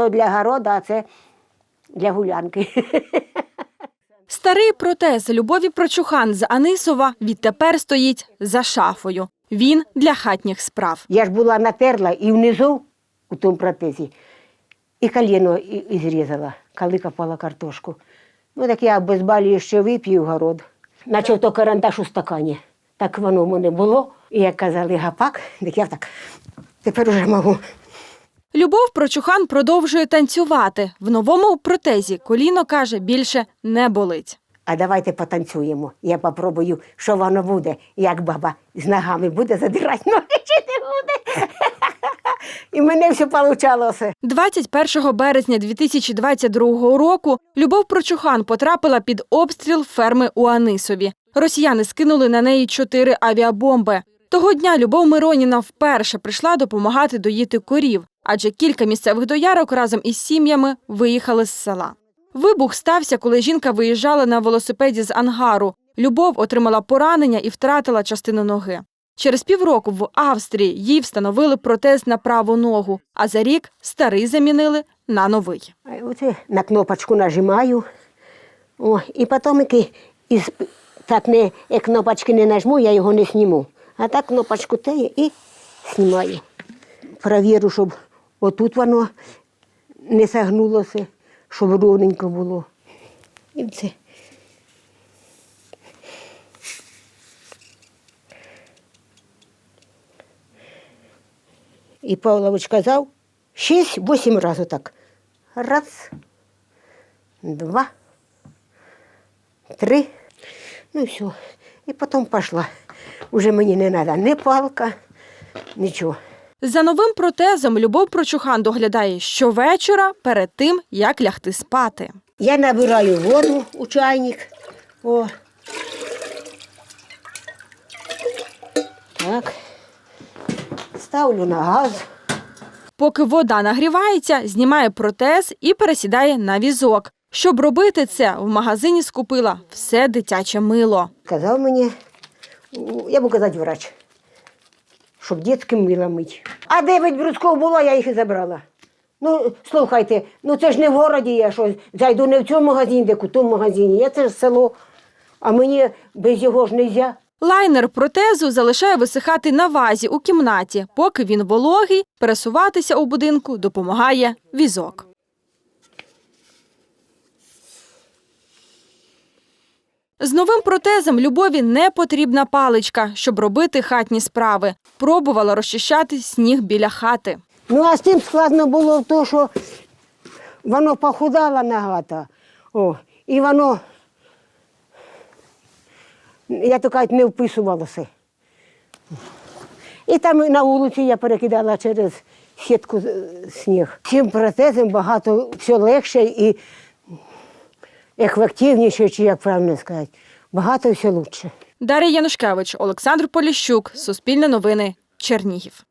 то для города, а це для гулянки. Старий протез Любові Прочухан з Анисова відтепер стоїть за шафою. Він для хатніх справ. Я ж була натерла і внизу у тому протезі, і коліно і, і зрізала, коли копала картошку. Ну так я без балі ще вип'ю в город. Наче то карандаш у стакані. Так воно в мене було. І як казали гапак, так я так тепер уже можу. Любов Прочухан продовжує танцювати. В новому протезі коліно каже більше не болить. А давайте потанцюємо. Я попробую, що воно буде, як баба з ногами буде задирати ноги чи не буде. І мене все вийшло. 21 березня 2022 року Любов Прочухан потрапила під обстріл ферми у Анисові. Росіяни скинули на неї чотири авіабомби. Того дня Любов Мироніна вперше прийшла допомагати доїти корів, адже кілька місцевих доярок разом із сім'ями виїхали з села. Вибух стався, коли жінка виїжджала на велосипеді з ангару. Любов отримала поранення і втратила частину ноги. Через півроку в Австрії їй встановили протез на праву ногу, а за рік старий замінили на новий. Оце на кнопочку нажимаю. О, і потім із, так не, як кнопочки не нажму, я його не зніму. А так кнопочку теє і знімаю. Провірю, щоб отут воно не сагнулося, щоб ровненько було. І це. І Павлович казав, шість-вісім разів так. Раз, два, три. Ну і все. І потім пішла. Уже мені не треба ні палка, нічого. За новим протезом Любов Прочухан доглядає щовечора перед тим, як лягти спати. Я набираю воду у чайник. О. Так. Ставлю на газ. Поки вода нагрівається, знімає протез і пересідає на візок. Щоб робити це, в магазині скупила все дитяче мило. Казав мені, я буду казати врач, щоб дітським мила мить. А дев'ять брусков було, я їх і забрала. Ну, слухайте, ну це ж не в городі я щось. зайду не в цьому магазині, де в тому магазині. Я це ж село, а мені без його ж не можна. Лайнер протезу залишає висихати на вазі у кімнаті. Поки він вологий, пересуватися у будинку допомагає візок. З новим протезом Любові не потрібна паличка, щоб робити хатні справи. Пробувала розчищати сніг біля хати. Ну, а з тим складно було в те, що воно похудало нагато. О, і воно, я то кажуть, не вписувалося. І там на вулиці я перекидала через сітку сніг. Цим протезом багато все легше і ефективніше, чи як правильно сказати. Багато все краще. Дар'я Янушкевич, Олександр Поліщук, Суспільне новини, Чернігів.